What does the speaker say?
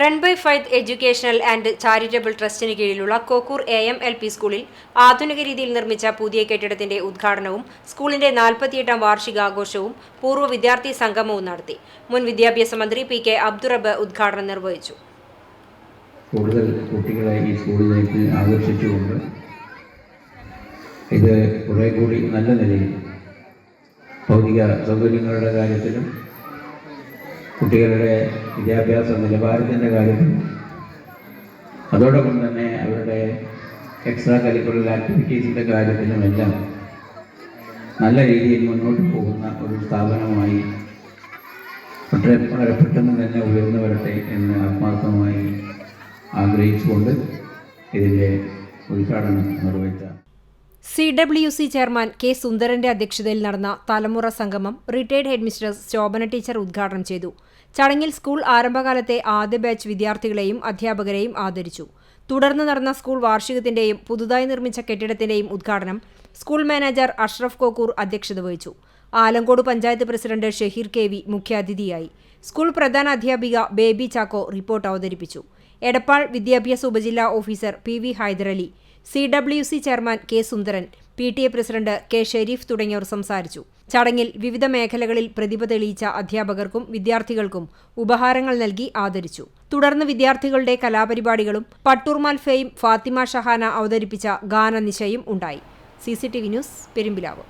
Run by faith educational and charitable ട്രസ്റ്റിന് കീഴിലുള്ള Kokkur A M L P സ്കൂളിൽ ആധുനിക രീതിയിൽ നിർമ്മിച്ച പുതിയ കെട്ടിടത്തിന്റെ ഉദ്ഘാടനവും സ്കൂളിന്റെ നാൽപ്പത്തിയെട്ടാം വാർഷികാഘോഷവും പൂർവ വിദ്യാർത്ഥി സംഗമവും നടത്തി. മുൻ വിദ്യാഭ്യാസ മന്ത്രി പി കെ അബ്ദുറബ് ഉദ്ഘാടനം നിർവഹിച്ചു. കൂടുതൽ കുട്ടികളെ ഈ സ്കൂളിലേക്ക് ആകർഷിച്ചുകൊണ്ട് ഇത് കുറെ കൂടി നല്ല നിലയിൽ ഭൗതിക സൗകര്യങ്ങളുടെ കാര്യത്തിലും കുട്ടികളുടെ വിദ്യാഭ്യാസ നിലവാരത്തിന്റെ കാര്യത്തിൽ അതോടൊപ്പം തന്നെ അവരുടെ എക്സ്ട്രാ കരിക്കുലർ ആക്ടിവിറ്റീസിന്റെ കാര്യത്തിലുമെല്ലാം നല്ല രീതിയിൽ മുന്നോട്ട് പോകുന്ന ഒരു സ്ഥാപനമായി വളരെ വളരെ പെട്ടെന്ന് തന്നെ ഉയർന്നു വരട്ടെ എന്ന് ആത്മാർത്ഥമായി ആഗ്രഹിച്ചുകൊണ്ട് ഇതിന്റെ ഉദ്ഘാടനം നിർവഹിച്ച C W C chairman K സുന്ദരന്റെ അധ്യക്ഷതയിൽ നടന്ന തലമുറ സംഗമം റിട്ടയർഡ് ഹെഡ്മിസ്ട്രസ് ശോഭന ടീച്ചർ ഉദ്ഘാടനം ചെയ്തു. ചടങ്ങിൽ സ്കൂൾ ആരംഭകാലത്തെ ആദ്യ ബാച്ച് വിദ്യാർത്ഥികളെയും അധ്യാപകരെയും ആദരിച്ചു. തുടർന്ന് നടന്ന സ്കൂൾ വാർഷികത്തിന്റെയും പുതുതായി നിർമ്മിച്ച കെട്ടിടത്തിന്റെയും ഉദ്ഘാടനം സ്കൂൾ മാനേജർ അഷ്റഫ് കോക്കൂർ അധ്യക്ഷത വഹിച്ചു. Alancode panchayat president Shaheer K V മുഖ്യാതിഥിയായി. സ്കൂൾ പ്രധാന അധ്യാപിക ബേബി ചാക്കോ റിപ്പോർട്ട് അവതരിപ്പിച്ചു. എടപ്പാൾ വിദ്യാഭ്യാസ ഉപജില്ലാ officer P V Haidarali C W C chairman K Sundaran P T A president K Sharif തുടങ്ങിയവർ സംസാരിച്ചു. ചടങ്ങിൽ വിവിധ മേഖലകളിൽ പ്രതിഭ തെളിയിച്ച അധ്യാപകർക്കും വിദ്യാർത്ഥികൾക്കും ഉപഹാരങ്ങൾ നൽകി ആദരിച്ചു. തുടർന്ന് വിദ്യാർത്ഥികളുടെ കലാപരിപാടികളും പട്ടൂർമാൽ ഫെയിം ഫാത്തിമ ഷഹാന അവതരിപ്പിച്ച ഗാനനിശയും ഉണ്ടായി. C C T V news Perumpilavu.